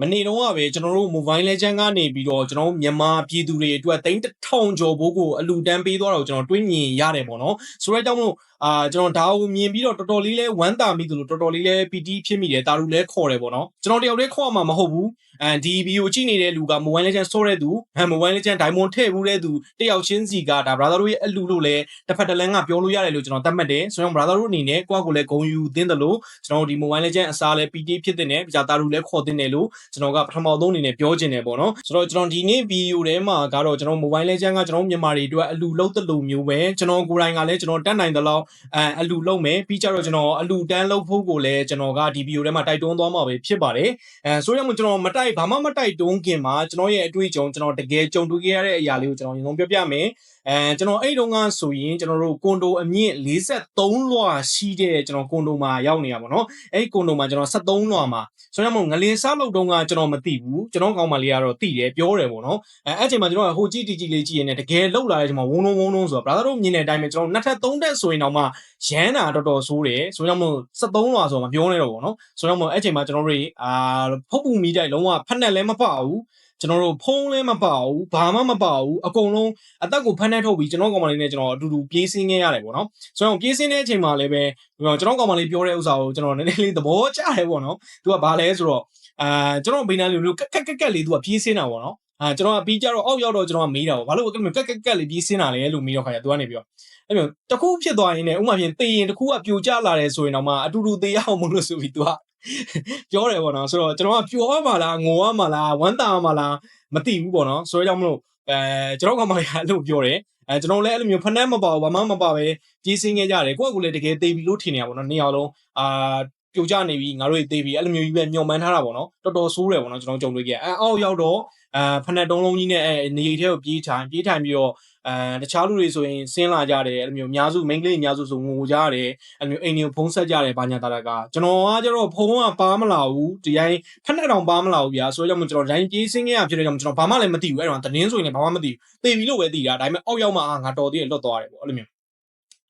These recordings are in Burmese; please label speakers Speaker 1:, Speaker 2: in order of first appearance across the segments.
Speaker 1: မနေ့တုန်းကပဲကျွန်တော်တို့ mobile legend ကနေပြီးတော့ကျွန်တော်တို့မြန်မာပြည်သူတွေအတွက်တိန်းတစ်ထောင်ကျော်ဘိုးကိုအလူတန်းပေးသွားတော့ကျွန်တော်တွေးမြင်ရတယ်ပေါ့နော်ဆိုတော့ကြောင့်မို့အာကျွန်တော်ဒါကိုမြင်ပြီးတော့တော်တော်လေးလဲဝမ်းသာမိသလိုတော်တော်လေးလဲပီတိဖြစ်မိတယ်တာလူလဲခေါ်တယ်ပေါ့နော်ကျွန်တော်တယောက်တည်းခေါ်မှာမဟုတ်ဘူးအဲဒီ video ကြည့်နေတဲ့လူက mobile legend ဆော့တဲ့သူအဲ mobile legend diamond ထည့်ဘူးတဲ့သူတယောက်ချင်းစီကဒါ brother တို့ရဲ့အလူလို့လဲတစ်ဖက်တစ်လမ်းကပြောလို့ရတယ်လို့ကျွန်တော်သတ်မှတ်တယ်ဆိုတော့ brother တို့အနေနဲ့ကိုယ့်ကိုယ်လဲဂုံယူသင်းတယ်လို့ကျွန်တော်တို့ဒီ mobile legend အစားလဲ PT ဖြစ်တဲ့နဲ့ပြတာလူလဲခေါ်သင်းတယ်လို့ကျွန်တော်ကပထမဆုံးအနေနဲ့ပြောချင်တယ်ပေါ့နော်ဆိုတော့ကျွန်တော်ဒီနေ့ video ထဲမှာကတော့ကျွန်တော် mobile legend ကကျွန်တော်မြန်မာတွေအတွက်အလူလုံးတလူမျိုးပဲကျွန်တော်ကိုယ်တိုင်ကလည်းကျွန်တော်တက်နိုင်တဲ့လောက်အဲအလူလုံးမယ်ပြီးကြတော့ကျွန်တော်အလူတန်းလုံးဖို့ကိုလည်းကျွန်တော်ကဒီ video ထဲမှာတိုက်တွန်းသွားမှာပဲဖြစ်ပါတယ်အဲဆိုရမို့ကျွန်တော်မတိုက်ဘာမှမတိုက်တွန်းခင်မှာကျွန်တော်ရဲ့အတွေ့အကြုံကျွန်တော်တကယ်ကြုံတွေ့ခဲ့ရတဲ့အရာလေးကိုကျွန်တော်ရင်ဆုံးပြောပြမယ်အဲကျွန်တော်အဲ့တုန်းကဆိုရင်ကျွန်တော်တို့ကွန်ဒိုအမြင့်43လွှာရှိတဲ့ကျွန်တော်ကွန်ဒိုမှာရောက်နေရပါတော့အဲ့ကွန်ဒိုမှာကျွန်တော်73လွှာမှာဆိုတော့မို့ငလင်စားလုပ်တုန်းကကျွန်တော်မသိဘူးကျွန်တော်ကောင်မလေးကတော့သိတယ်ပြောတယ်ပေါ့နော်အဲအဲ့ချိန်မှာကျွန်တော်ဟိုကြည့်တီကြည့်လေးကြည့်ရင်တကယ်လောက်လာတဲ့ချိန်မှာဝုန်းလုံးဝုန်းလုံးဆိုတော့ brother တို့မြင်တဲ့အတိုင်းပဲကျွန်တော်နှစ်ထပ်သုံးထပ်ဆိုရင်တော့မှရမ်းတာတော်တော်ဆိုးတယ်ဆိုတော့မို့73လွှာဆိုတော့မပြောနဲ့တော့ပေါ့နော်ဆိုတော့မို့အဲ့ချိန်မှာကျွန်တော်တို့အာဖုတ်ပူမီတိုက်လုံးဝဖက်နဲ့လည်းမပဘူး ကျွန်တော်တို့ဖုံးလည်းမပါဘူးဘာမှမပါဘူးအကုန်လုံးအသက်ကိုဖမ်းနှက်ထုတ်ပြီးကျွန်တော်ကောင်မလေးနဲ့ကျွန်တော်အတူတူပြေးစင်းခဲ့ရတယ်ပေါ့နော်ဆိုတော့ပြေးစင်းတဲ့အချိန်မှာလည်းပဲကျွန်တော်ကောင်မလေးပြောတဲ့ဥစ္စာကိုကျွန်တော်နည်းနည်းလေးသဘောကျတယ်ပေါ့နော်သူကဘာလဲဆိုတော့အာကျွန်တော်ဘိန်းနာလေးလိုကက်ကက်ကက်ကက်လေးသူကပြေးစင်းတာပေါ့နော်အာကျွန်တော်ကပြီးကြတော့အောက်ရောက်တော့ကျွန်တော်ကမေးတာပေါ့ဘာလို့ကက်ကက်ကက်ကက်လေးပြေးစင်းတာလဲလို့မေးတော့ခါကျသူကနေပြီးတော့အဲ့လိုတခုဖြစ်သွားရင်လည်းဥမာဖြင့်တေးရင်တခုကပြိုကျလာတယ်ဆိုရင်တော့မှအတူတူတေးရအောင်မလို့ဆိုပြီးသူက ပြောတယ်ပေါ့နော်ဆိုတော့ကျွန်တော်ကပျော်ရမှာလားငိုရမှာလားဝမ်းသာရမှာလားမသိဘူးပေါ့နော်ဆိုတော့ကြောင့်မလို့အဲကျွန်တော်ကမှလည်းအဲ့လိုပြောတယ်အဲကျွန်တော်လည်းအဲ့လိုမျိုးဖနက်မပါဘူးဘာမှမပါပဲကြီးစင်းခဲ့ကြတယ်ကိုယ့်ကိုယ်လည်းတကယ်သေးပြီလို့ထင်နေရပါတော့နှစ်ယောက်လုံးအာ ပြိုကျနေပြီငါတို့သေးပြီအဲ့လိုမျိုးကြီးပဲညှော်မှန်းထားတာပေါ့နော်တော်တော်ဆိုးတယ်ပေါ့နော်ကျွန်တော်ကြုံတွေ့ခဲ့အဲအောက်ရောက်တော့အာဖနက်တုံးလုံးကြီးနဲ့အဲနေရိတ်ထဲကိုပြေးထိုင်ပြေးထိုင်ပြီးတော့အဲတခြားလူတွေဆိုရင်ဆင်းလာကြတယ်အဲ့လိုမျိုးအများစု main ကလေးအများစုဆိုငိုကြတယ်အဲ့လိုမျိုးအိမ်တွေကိုဖုံးဆက်ကြတယ်ဘာညာတာတာကကျွန်တော်ကကျတော့ဖုံးကပါမလာဘူးဒီတိုင်းဖက်နဲ့တောင်ပါမလာဘူးဗျာဆိုတော့ကြောင့်ကျွန်တော်ဒိုင်းပြေးစင်းခဲ့ရဖြစ်တဲ့ကြောင့်ကျွန်တော်ဘာမှလည်းမသိဘူးအဲ့တော့တင်းဆိုရင်လည်းဘာမှမသိဘူးသေပြီလို့ပဲသိတာဒါပေမဲ့အောက်ရောက်မှအာငါတော်သေးတယ်လွတ်သွားတယ်ပေါ့အဲ့လိုမျိုး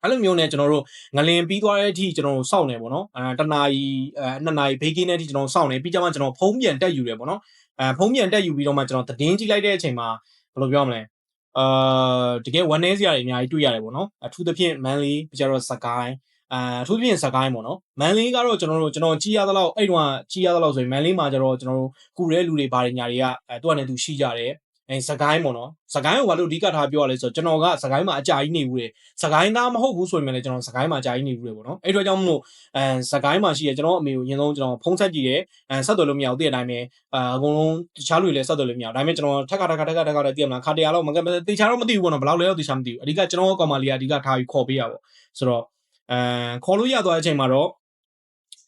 Speaker 1: အဲ့လိုမျိုးနဲ့ကျွန်တော်တို့ငလင်ပြီးသွားတဲ့အထိကျွန်တော်တို့စောင့်နေပေါ့နော်အဲတနာရီအဲနှစ်နာရီဘေးကင်းတဲ့အထိကျွန်တော်စောင့်နေပြီးကြမှာကျွန်တော်ဖုံးပြန်တက်ယူတယ်ပေါ့နော်အဲဖုံးပြန်တက်ယူပြီးတော့မှကျွန်တော်သတင်းကြည့်လိုက်တဲ့အချိန်မှာဘယ်လိုပြောမလဲအာတကယ်ဝမ်းနေစရာတွေအများကြီးတွေ့ရတယ်ပေါ့နော်အထူးသဖြင့်မန်လီကြတော့စကိုင်းအာအထူးသဖြင့်စကိုင်းပေါ့နော်မန်လေးကတော့ကျွန်တော်တို့ကျွန်တော်ကြီးရသလောက်အဲ့တုန်းကကြီးရသလောက်ဆိုရင်မန်လေးမှာကျတော့ကျွန်တော်တို့ကုရဲလူတွေဘာတွေညာတွေကအဲသူကနေသူရှိကြတယ် အဲစကိုင်းပေါ့နော်စကိုင်းကိုဘာလို့အဓိကထားပြောရလဲဆိုတော့ကျွန်တော်ကစကိုင်းမှာအကြာကြီးနေဘူးတယ်စကိုင်းသားမဟုတ်ဘူးဆိုရင်လည်းကျွန်တော်စကိုင်းမှာအကြာကြီးနေဘူးတယ်ပေါ့နော်အဲ့တော့ကြောင့်မလို့အဲစကိုင်းမှာရှိရကျွန်တော်အမေကိုအရင်ဆုံးကျွန်တော်ဖုန်းဆက်ကြည့်တယ်အဲဆက်သွယ်လို့မရဘူးတည့်တဲ့အတိုင်းပဲအာအကုန်လုံးတခြားလူတွေလည်းဆက်သွယ်လို့မရဘူးဒါပေမဲ့ကျွန်တော်ထက်ကထက်ကထက်ကထက်ကတည့်မလားခါတရလောက်မကတေချာတော့မသိဘူးပေါ့နော်ဘယ်လောက်လဲတော့တေချာမသိဘူးအဓိကကျွန်တော်ကောင်မလေးကအဓိကထားပြီးခေါ်ပေးရပေါ့ဆိုတော့အဲခေါ်လို့ရသွားတဲ့အချိန်မှာတော့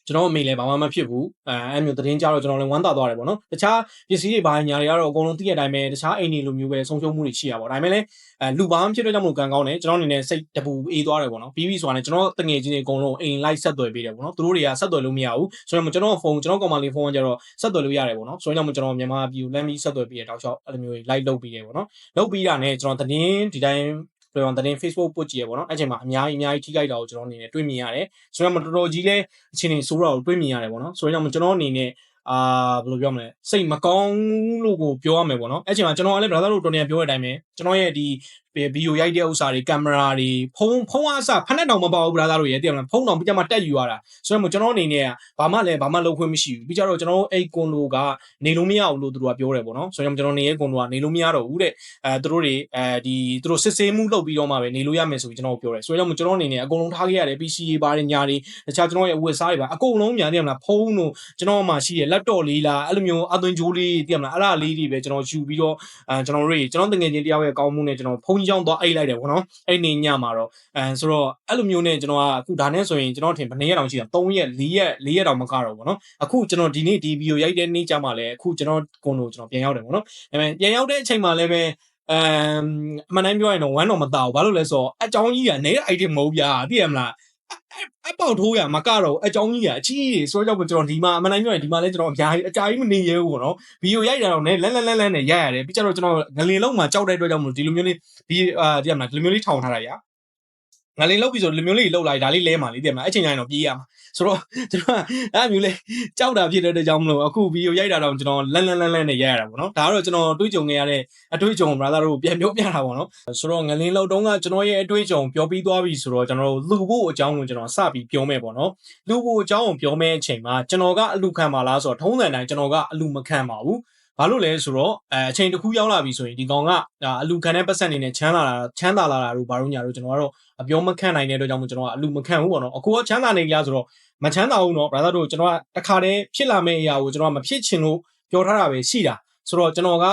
Speaker 1: ကျွန်တော်အမေလည်းဘာမှမဖြစ်ဘူးအဲအဲ့မျိုးသတင်းကြတော့ကျွန်တော်လည်းဝမ်းသာသွားတယ်ပေါ့နော်တခြားပစ္စည်းတွေဘာညာတွေကတော့အကုန်လုံးသိတဲ့အတိုင်းပဲတခြားအိမ်တွေလိုမျိုးပဲဆုံးရှုံးမှုတွေရှိရပါတော့ဒါပေမဲ့လည်းအဲလူဘာမှဖြစ်တော့ကြောင့်မလို့ကံကောင်းတယ်ကျွန်တော်အနေနဲ့စိတ်တပူအေးသွားတယ်ပေါ့နော်ပြီးပြီဆိုတာနဲ့ကျွန်တော်တငယ်ချင်းတွေအကုန်လုံးအိမ်လိုက်ဆက်သွယ်ပေးတယ်ပေါ့နော်သူတို့တွေကဆက်သွယ်လို့မရဘူးဆိုတော့ကျွန်တော်ဖုန်းကျွန်တော်ကောင်မလေးဖုန်းကကျတော့ဆက်သွယ်လို့ရတယ်ပေါ့နော်ဆိုတော့ကြောင့်ကျွန်တော်မြန်မာပြည်ကိုလမ်းပြီးဆက်သွယ်ပေးတဲ့တောက်လျှောက်အဲ့လိုမျိုးလိုက်လုပ်ပေးတယ်ပေါ့နော်လုပ်ပြီးတာနဲ့ကျွန်တော်သတင်းဒီတိုင်း ပြောတဲ့ Facebook ပုတ်ကြည့်ရပေါ့နော်အဲ့ချိန်မှာအများကြီးအများကြီးထိခိုက်တာကိုကျွန်တော်အနေနဲ့တွေ့မြင်ရတယ်ဆိုတော့တော်တော်ကြီးလဲအချိန်ကြီးဆိုးတာကိုတွေ့မြင်ရတယ်ပေါ့နော်ဆိုတော့ကျွန်တော်အနေနဲ့အာဘယ်လိုပြောမလဲစိတ်မကောင်းလို့ကိုပြောရမယ်ပေါ့နော်အဲ့ချိန်မှာကျွန်တော်ကလည်း brother တို့တော်နေပြောတဲ့အတိုင်းပဲကျွန်တော်ရဲ့ဒီ ဗီဒီယိုရိုက်တဲ့ဥစ္စာတွေကင်မရာတွေဖုန်းဖုန်းအားစဖက်နဲ့တောင်မပေါ့ဘူး brother တို့ရဲ့တည်မလားဖုန်းတောင်ပြကြမှာတက်ယူရတာဆိုတော့ကျွန်တော်အနေနဲ့ဘာမှလည်းဘာမှလုပ်ခွင့်မရှိဘူးပြီးကြတော့ကျွန်တော်အဲ့ကွန်လိုကနေလို့မရဘူးလို့သူတို့ကပြောတယ်ပေါ့နော်ဆိုတော့ကျွန်တော်နေရဲ့ကွန်လိုကနေလို့မရတော့ဘူးတဲ့အဲသူတို့တွေအဲဒီသူတို့စစ်ဆေးမှုလုပ်ပြီးတော့မှပဲနေလို့ရမယ်ဆိုပြီးကျွန်တော်ပြောတယ်ဆိုတော့ကျွန်တော်အနေနဲ့အကုန်လုံးထားခဲ့ရတယ် PC တွေပါတယ်ညာတွေတခြားကျွန်တော်ရဲ့ဝက်စားတွေပါအကုန်လုံးညာတည်မလားဖုန်းတို့ကျွန်တော်မှရှိရဲ့ laptop လေးလားအဲ့လိုမျိုးအသွင်ကြိုးလေးတည်မလားအဲ့ဒါလေးတွေပဲကျွန်တော်ယူပြီးတော့အဲကျွန်တော်တို့ကျွန်တော်တငယ်ချင်းတယောက်ရဲ့ကောင်းမှုနဲ့ကျွန်တော်ဖုန်းကြီးချောင်းသွားအိတ်လိုက်တယ်ပေါ့နော်အဲ့နေညမှာတော့အဲဆိုတော့အဲ့လိုမျိုးနဲ့ကျွန်တော်ကအခုဒါနဲ့ဆိုရင်ကျွန်တော်ထင်ဘယ်နှစ်ရက်တောင်ရှိတာ3ရက်4ရက်4ရက်တောင်မကတော့ပေါ့နော်အခုကျွန်တော်ဒီနေ့ဒီဗီဒီယိုရိုက်တဲ့နေ့ကျမှလည်းအခုကျွန်တော်ကွန်လိုကျွန်တော်ပြန်ရောက်တယ်ပေါ့နော်ဒါပေမဲ့ပြန်ရောက်တဲ့အချိန်မှာလည်းပဲအမ်အမှန်တမ်းပြောရင်တော့ဝမ်းတော်မတောက်ဘာလို့လဲဆိုတော့အကြောင်းကြီးကနေ item မဟုတ်ဗျာသိရမလား အပေါက်ထိုးရမကတော့အကြောင်းကြီးကအကြီးကြီးဆိုတော့ကျွန်တော်ဒီမှာအမှန်တမ်းပြောရင်ဒီမှာလဲကျွန်တော်အများကြီးအကြာကြီးမနေရဘူးပေါ့နော်ဗီဒီယိုရိုက်တာတော့လည်းလန်းလန်းလန်းလန်းနဲ့ရိုက်ရတယ်ပြီးကြတော့ကျွန်တော်ငလင်လုံးမှာကြောက်တဲ့အတွက်ကြောင့်မလို့ဒီလိုမျိုးလေးဒီအာဒီမှာဒီလိုမျိုးလေးထောင်ထားတာရာ ငါလေးလောက်ပြီဆိုလူမျိုးလေးလောက်လာဒါလေးလဲမှာလေတဲ့မလားအဲ့ချိန်ကျရင်တော့ပြေးရမှာဆိုတော့ကျွန်တော်အဲ့မျိုးလေးကြောက်တာဖြစ်တဲ့အတွက်ကြောင့်မလို့အခုဗီဒီယိုရိုက်တာတော့ကျွန်တော်လန်လန်လန်လန်နဲ့ရိုက်ရတာပေါ့နော်ဒါကတော့ကျွန်တော်တွေးကြုံခဲ့ရတဲ့အတွေ့အကြုံ brother တို့ပြန်ပြောပြတာပေါ့နော်ဆိုတော့ငလင်းလောက်တုံးကကျွန်တော်ရဲ့အတွေ့အကြုံပြောပြီးသွားပြီဆိုတော့ကျွန်တော်တို့လူဖို့အကြောင်းကိုကျွန်တော်စပြီးပြောမယ်ပေါ့နော်လူဖို့အကြောင်းကိုပြောမယ့်အချိန်မှာကျွန်တော်ကအလူခံပါလားဆိုတော့ထုံးစံတိုင်းကျွန်တော်ကအလူမခံပါဘူး ဘာလို့လဲဆိုတော့အဲအချိန်တစ်ခုရောက်လာပြီဆိုရင်ဒီကောင်ကအလူခံတဲ့ပတ်စံနေနဲ့ချမ်းသာလာချမ်းသာလာတာတို့ဘာလို့ညာတို့ကျွန်တော်ကတော့အပြောမခံနိုင်တဲ့အတွက်ကြောင့်မို့ကျွန်တော်ကအလူမခံဘူးပေါ့နော်အခုကချမ်းသာနေကြဆိုတော့မချမ်းသာဘူးနော် brother တို့ကျွန်တော်ကတခါတည်းဖြစ်လာမယ့်အရာကိုကျွန်တော်ကမဖြစ်ချင်လို့ပြောထားတာပဲရှိတာဆိုတော့ကျွန်တော်က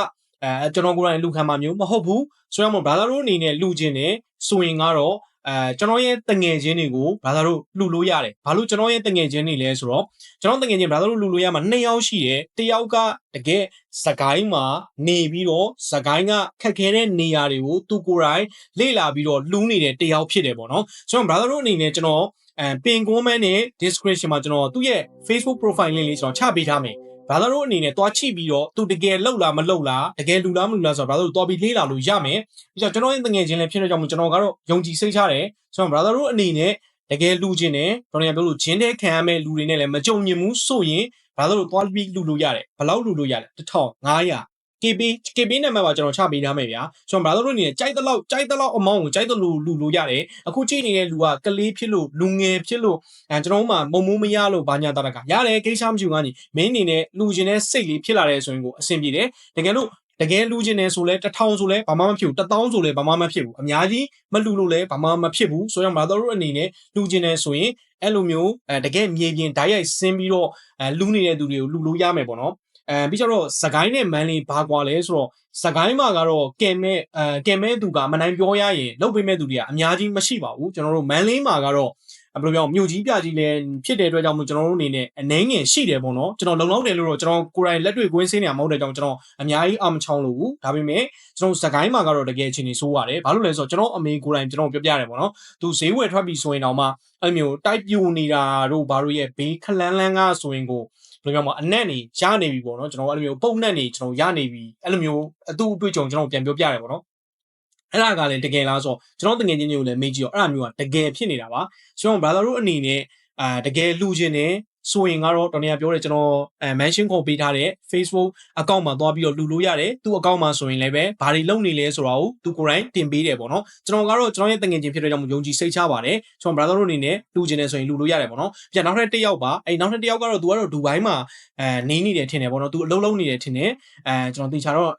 Speaker 1: အဲကျွန်တော်ကိုယ်တိုင်လူခံမှာမျိုးမဟုတ်ဘူးဆိုရမို့ brother တို့အနေနဲ့လူချင်းနေဆိုရင်ကတော့ အဲကျွန်တော်ရဲ့တငယ်ချင်းတွေကို brother တို့လှူလို့ရတယ်ဘာလို့ကျွန်တော်ရဲ့တငယ်ချင်းတွေလဲဆိုတော့ကျွန်တော်တငယ်ချင်း brother တို့လှူလို့ရမှာနှစ်ယောက်ရှိတယ်တစ်ယောက်ကတကယ်စကိုင်းမှာနေပြီးတော့စကိုင်းကခက်ခဲတဲ့နေရာတွေကိုသူကိုယ်တိုင်လေ့လာပြီးတော့လှူနေတဲ့တစ်ယောက်ဖြစ်တယ်ပေါ့နော်ဆိုတော့ brother တို့အနေနဲ့ကျွန်တော်အဲပင် comment နဲ့ description မှာကျွန်တော်သူ့ရဲ့ Facebook profile link လေးကျွန်တော်ချပေးထားမယ် ဘာသာတို့အနေနဲ့တွားချိပြီးတော့သူတကယ်လှုပ်လားမလှုပ်လားတကယ်လူလားမလူလားဆိုတော့ဘာသာတို့တွားပြီးလေးလာလို့ရမယ်ပြီးတော့ကျွန်တော်ရဲ့တငယ်ချင်းလည်းဖြစ်တဲ့ကြောင့်ကျွန်တော်ကတော့ယုံကြည်စိတ်ချတယ်ဆိုတော့ဘာသာတို့အနေနဲ့တကယ်လူချင်းတယ်ကျွန်တော်ပြောလို့ဂျင်းတဲ့ခံရမဲ့လူတွေနဲ့လည်းမကြုံမြင်ဘူးဆိုရင်ဘာသာတို့တွားပြီးလူလို့ရတယ်ဘယ်လောက်လူလို့ရလဲ1500 KB KB နံပါတ်ပါကျွန်တော်ချပေးထားမယ်ဗျာကျွန်တော် brother တို့အနေနဲ့ကြိုက်တဲ့လောက်ကြိုက်တဲ့လောက်အမောင်းကိုကြိုက်တဲ့လူလူလို့ရတယ်အခုကြည့်နေတဲ့လူကကလေးဖြစ်လို့လူငယ်ဖြစ်လို့အဲကျွန်တော်တို့မှမုံမိုးမရလို့ဘာညာတရကရတယ်ကိစ္စမရှိဘူးကနေမင်းအနေနဲ့လူချင်းတဲ့စိတ်လေးဖြစ်လာတဲ့ဆိုရင်ကိုအဆင်ပြေတယ်တကယ်လို့တကယ်လူချင်းနေဆိုလဲ1000ဆိုလဲဘာမှမဖြစ်ဘူး1000ဆိုလဲဘာမှမဖြစ်ဘူးအများကြီးမလူလို့လဲဘာမှမဖြစ်ဘူးဆိုတော့ brother တို့အနေနဲ့လူချင်းနေဆိုရင်အဲ့လိုမျိုးအဲတကယ်မြေပြင်ဓာတ်ရိုက်ဆင်းပြီးတော့အဲလူနေတဲ့သူတွေကိုလူလို့ရမယ်ပေါ့နော် အဲပြီးတော့စကိုင်းနဲ့မန်လေးဘာကွာလဲဆိုတော့စကိုင်းမှာကတော့ကင်မဲ့အဲကင်မဲ့သူကမနိုင်ပြောရရင်လုတ်ပေးမဲ့သူတွေကအများကြီးမရှိပါဘူးကျွန်တော်တို့မန်လေးမှာကတော့ ဘယ်လိုပြောမြို့ကြီးပြကြီးလည်းဖြစ်တဲ့အတွက်ကြောင့်မို့ကျွန်တော်တို့အနေနဲ့အနှင်းငင်ရှိတယ်ပေါ့နော်ကျွန်တော်လုံလောက်တယ်လို့တော့ကျွန်တော်ကိုယ်တိုင်လက်တွေ့ကွင်းစင်းနေမှာမဟုတ်တဲ့ကြောင့်ကျွန်တော်အများကြီးအမချောင်းလို့ဘူးဒါပေမဲ့ကျွန်တော်စကိုင်းမှာကတော့တကယ်ချင်းနေဆိုးရတယ်ဘာလို့လဲဆိုတော့ကျွန်တော်အမေကိုယ်တိုင်ကျွန်တော်ပြောပြရတယ်ပေါ့နော်သူဈေးဝယ်ထွက်ပြီးဆိုရင်တော့မှအဲ့မျိုးတိုက်ပြူနေတာတို့ဘာလို့ရဲ့ဘေးခလန်းလန်းကဆိုရင်ကိုဘယ်လိုပြောမလဲအနက်နေရနေပြီပေါ့နော်ကျွန်တော်အဲ့လိုမျိုးပုံနက်နေကျွန်တော်ရနေပြီအဲ့လိုမျိုးအတူအတွေ့အကြုံကျွန်တော်ပြန်ပြောပြရတယ်ပေါ့နော် အဲ့ဒါကလည်းတကယ်လားဆိုတော့ကျွန်တော်တကယ်ချင်းချင်းကိုလည်းမေးကြည့်တော့အဲ့ဒါမျိုးကတကယ်ဖြစ်နေတာပါကျွန်တော် brother တို့အနေနဲ့အာတကယ်လူချင်းနေ ဆိုရင်ကတော့တော်နေရပြောတယ်ကျွန်တော်အဲ mention ခုပေးထားတဲ့ Facebook account မှာသွားပြီးတော့လူလို့ရတယ်သူ့ account မှာဆိုရင်လည်းပဲဘာတွေလုပ်နေလဲဆိုတာကိုသူကိုယ်တိုင်တင်ပေးတယ်ပေါ့နော်ကျွန်တော်ကတော့ကျွန်တော်ရဲ့တငယ်ချင်းဖြစ်တဲ့ကြောင့်ယုံကြည်စိတ်ချပါတယ်ကျွန်တော် brother တို့အနေနဲ့လူချင်းနေဆိုရင်လူလို့ရတယ်ပေါ့နော်ပြန်နောက်ထပ်တစ်ယောက်ပါအဲနောက်ထပ်တစ်ယောက်ကတော့သူကတော့ဒူဘိုင်းမှာအဲနေနေတယ်ထင်တယ်ပေါ့နော်သူအလုံးလုံးနေတယ်ထင်တယ်အဲကျွန်တော်တေချာတော့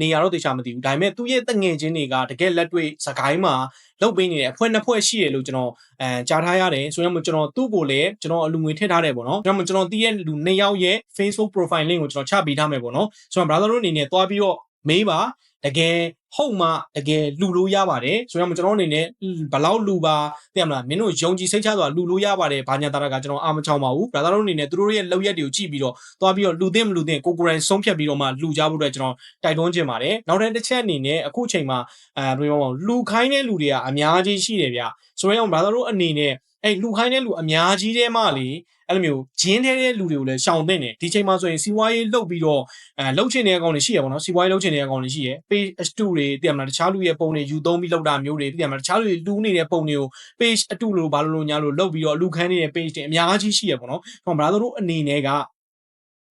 Speaker 1: နေရတော့တေချာမသိဘူးဒါပေမဲ့သူ့ရဲ့တငယ်ချင်းတွေကတကယ်လက်တွေ့စကိုင်းမှာ လုတ်ပေးနေတယ်အဖွဲ့နှစ်ဖွဲ့ရှိရလို့ကျွန်တော်အဲကြားထားရတယ်ဆိုရင်ကျွန်တော်သူ့ကိုလည်းကျွန်တော်အလူငွေထည့်ထားတယ်ပေါ့နော်ကျွန်တော်ကျွန်တော်တည်ရဲ့လူနှစ်ယောက်ရဲ့ Facebook profile link ကိုကျွန်တော်ချပေးထားမယ်ပေါ့နော်ဆိုတော့ brother တို့အနေနဲ့တွားပြီးတော့ မေးပါတကယ်ဟုတ်မှတကယ်လူလို့ရပါတယ်ဆိုတော့ကျွန်တော်အနေနဲ့ဘလောက်လူပါသိရမလားမင်းတို့ယုံကြည်စိတ်ချစွာလူလို့ရပါတယ်ဘာညာတာကကျွန်တော်အာမချောင်းပါဘူး brother တို့အနေနဲ့သူတို့ရဲ့လောက်ရက်တွေကိုကြည့်ပြီးတော့သွားပြီးတော့လူသိမလူသိကိုကိုယ်တိုင်ဆုံးဖြတ်ပြီးတော့မှလူကြဖို့အတွက်ကျွန်တော်တိုက်တွန်းခြင်းပါတယ်နောက်တစ်ချက်အနေနဲ့အခုချိန်မှာအဲဘယ်လိုပြောလူခိုင်းတဲ့လူတွေကအများကြီးရှိတယ်ဗျဆိုရင် brother တို့အနေနဲ့ အဲ့လူခိုင်းတဲ့လူအများကြီးတဲမှလေအဲ့လိုမျိုးဂျင်းထဲတဲ့လူတွေကိုလည်းရှောင်သင့်တယ်ဒီချိန်မှာဆိုရင်စီးပွားရေးလှုပ်ပြီးတော့အဲလှုပ်ချင်တဲ့အကောင်တွေရှိရပါတော့စီးပွားရေးလှုပ်ချင်တဲ့အကောင်တွေရှိရ page အတူတွေတည်မလားတခြားလူရဲ့ပုံတွေယူသုံးပြီးလှုပ်တာမျိုးတွေတည်မလားတခြားလူတွေလူနေတဲ့ပုံတွေကို page အတူလို့ဘာလို့လို့ညာလို့လှုပ်ပြီးတော့လူခန်းနေတဲ့ page တွေအများကြီးရှိရပါတော့ကျွန်တော်ဗလာတို့အနေနဲ့က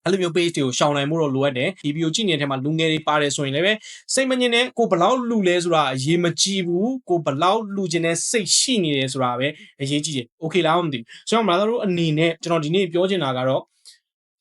Speaker 1: အဲ့လိုမျိုး page တွေကိုရှောင်နိုင်မှုတော့လိုအပ်တယ်ဒီ video ကြည့်နေတဲ့ထဲမှာလူငယ်တွေပါတယ်ဆိုရင်လည်းပဲစိတ်မငြင်းနဲ့ကိုဘလောက်လူလဲဆိုတာအရေးမကြီးဘူးကိုဘလောက်လူကျင်တဲ့စိတ်ရှိနေတယ်ဆိုတာပဲအရေးကြီးတယ် okay လားမသိဘူးကျွန်တော် brother တို့အနေနဲ့ကျွန်တော်ဒီနေ့ပြောချင်တာကတော့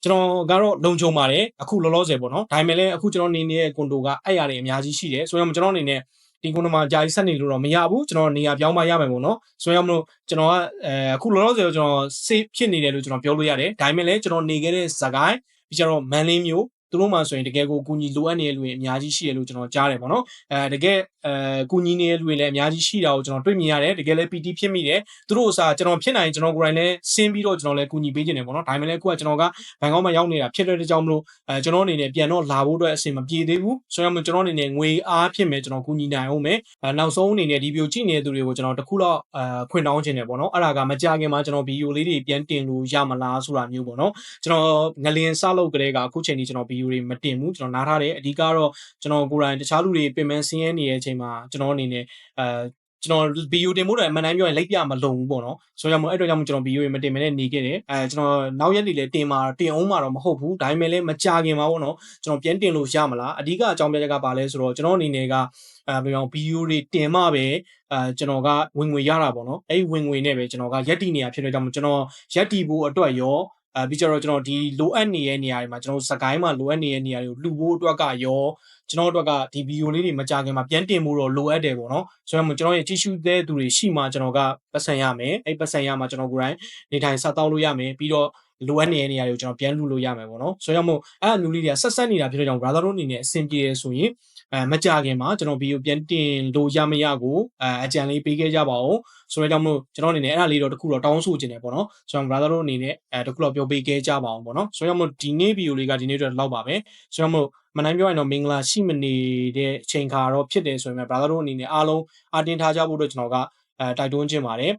Speaker 1: ကျွန်တော်ကတော့လုံခြုံပါတယ်အခုလောလောဆယ်ပေါ့နော်ဒါပေမဲ့လည်းအခုကျွန်တော်နေနေတဲ့ကွန်ဒိုကအဲ့ရတယ်အများကြီးရှိတယ်ဆိုတော့ကျွန်တော်အနေနဲ့ဒီကွန်ဒိုမှာကြာကြီးဆက်နေလို့တော့မရဘူးကျွန်တော်နေရာပြောင်းမရမယ်ပေါ့နော်ဆိုတော့မလို့ကျွန်တော်ကအဲအခုလောလောဆယ်ကျွန်တော် safe ဖြစ်နေတယ်လို့ကျွန်တော်ပြောလို့ရတယ်ဒါပေမဲ့လည်းကျွန်တော်နေခဲ့တဲ့ဇကိုင်း ပြီးကြတော့မန်လေးမျိုး သူတို့မှဆိုရင်တကယ်ကိုကူညီလိုအပ်နေတဲ့လူတွေအများကြီးရှိတယ်လို့ကျွန်တော်ကြားတယ်ပေါ့နော်အဲတကယ်အဲကူညီနေတဲ့လူတွေလည်းအများကြီးရှိတာကိုကျွန်တော်တွေ့မြင်ရတယ်တကယ်လည်း PT ဖြစ်မိတယ်သူတို့အစားကျွန်တော်ဖြစ်နိုင်ကျွန်တော်ကိုယ်တိုင်လည်းဆင်းပြီးတော့ကျွန်တော်လည်းကူညီပေးခြင်းတယ်ပေါ့နော်ဒါပေမဲ့လည်းအခုကကျွန်တော်ကဘန်ကောက်မှာရောက်နေတာဖြစ်တဲ့ကြောင့်မလို့အဲကျွန်တော်အနေနဲ့ပြန်တော့လာဖို့အတွက်အဆင်မပြေသေးဘူးဆိုတော့ကျွန်တော်အနေနဲ့ငွေအားဖြစ်မယ်ကျွန်တော်ကူညီနိုင်အောင်မယ်အဲနောက်ဆုံးအနေနဲ့ဒီဗီဒီယိုကြည့်နေတဲ့သူတွေကိုကျွန်တော်တခုတော့အဲခွင့်တောင်းခြင်းတယ်ပေါ့နော်အဲ့ဒါကမကြခင်မှာကျွန်တော်ဗီဒီယိုလေးတွေပြန်တင်လို့ရမလားဆိုတာမျိုးပေါ့နော်ကျွန်တော်ငလင်စလုပ်ကလေးကအခုချိန်ကြီးကျွန်တော်ဗီဒီယိုတွေမတင်ဘူးကျွန်တော်နားထားတယ်အဓိကတော့ကျွန်တော်ကိုယ်တိုင်တခြားလူတွေပြင်ပန်းဆင်းရဲနေတဲ့အချိန်မှာကျွန်တော်အနေနဲ့အဲကျွန်တော်ဗီဒီယိုတင်ဖို့တော့အမှန်တမ်းပြောရင်လိုက်ပြမလုံဘူးပေါ့နော်ဆိုတော့မို့အဲ့တော့ကြောင့်မို့ကျွန်တော်ဗီဒီယိုတွေမတင်မနဲ့နေခဲ့တယ်အဲကျွန်တော်နောက်ရက်တွေလည်းတင်มาတင်အောင်မှာတော့မဟုတ်ဘူးဒါပေမဲ့လည်းမကြခင်ပါပေါ့နော်ကျွန်တော်ပြန်တင်လို့ရမလားအဓိကအကြောင်းပြချက်ကပါလဲဆိုတော့ကျွန်တော်အနေနဲ့ကအဲဘယ်အောင်ဗီဒီယိုတွေတင်မှပဲအဲကျွန်တော်ကဝင်ငွေရတာပေါ့နော်အဲ့ဒီဝင်ငွေနဲ့ပဲကျွန်တော်ကရက်တီနေရဖြစ်တဲ့ကြောင့်မို့ကျွန်တော်ရက်တီဖို့အတွက်ရော အဲပြီးကြတော့ကျွန်တော်ဒီလိုအပ်နေတဲ့နေရာတွေမှာကျွန်တော်စကိုင်းမှာလိုအပ်နေတဲ့နေရာတွေကိုလှူဖို့အတွက်ကရောကျွန်တော်တို့အတွက်ကဒီဗီဒီယိုလေးတွေမကြခင်မှာပြန်တင်ဖို့တော့လိုအပ်တယ်ပေါ့နော်ဆိုတော့ကျွန်တော်ရဲ့ကြည့်ရှုတဲ့သူတွေရှိမှကျွန်တော်ကပတ်စံရမယ်အဲ့ပတ်စံရမှကျွန်တော်ကိုယ်တိုင်နေထိုင်စားတောက်လို့ရမယ်ပြီးတော့လိုအပ်နေတဲ့နေရာတွေကိုကျွန်တော်ပြန်လှူလို့ရမယ်ပေါ့နော်ဆိုတော့မို့အဲ့အမျိုးလေးတွေကဆက်ဆက်နေတာဖြစ်တဲ့ကြောင့် brother တို့အနေနဲ့အဆင်ပြေရဆိုရင် အဲမကြခင်မှာကျွန်တော်ဗီဒီယိုပြန်တင်လို့ရမရကိုအဲအကြံလေးပေးခဲ့ကြပါဦးဆိုတော့ကြောင့်မို့ကျွန်တော်အနေနဲ့အဲ့ဒါလေးတော့တခုတော့တောင်းဆိုခြင်းတယ်ပေါ့နော်ဆိုတော့ brother တို့အနေနဲ့အဲတခုတော့ပြောပေးခဲ့ကြပါအောင်ပေါ့နော်ဆိုတော့မို့ဒီနေ့ဗီဒီယိုလေးကဒီနေ့အတွက်လောက်ပါပဲဆိုတော့မို့မနိုင်ပြောရင်တော့မင်္ဂလာရှိမနေတဲ့အချိန်ခါတော့ဖြစ်တယ်ဆိုရင် brother တို့အနေနဲ့အားလုံးအတင်းထားကြဖို့အတွက်ကျွန်တော်ကအဲတိုက်တွန်းခြင်းပါတယ်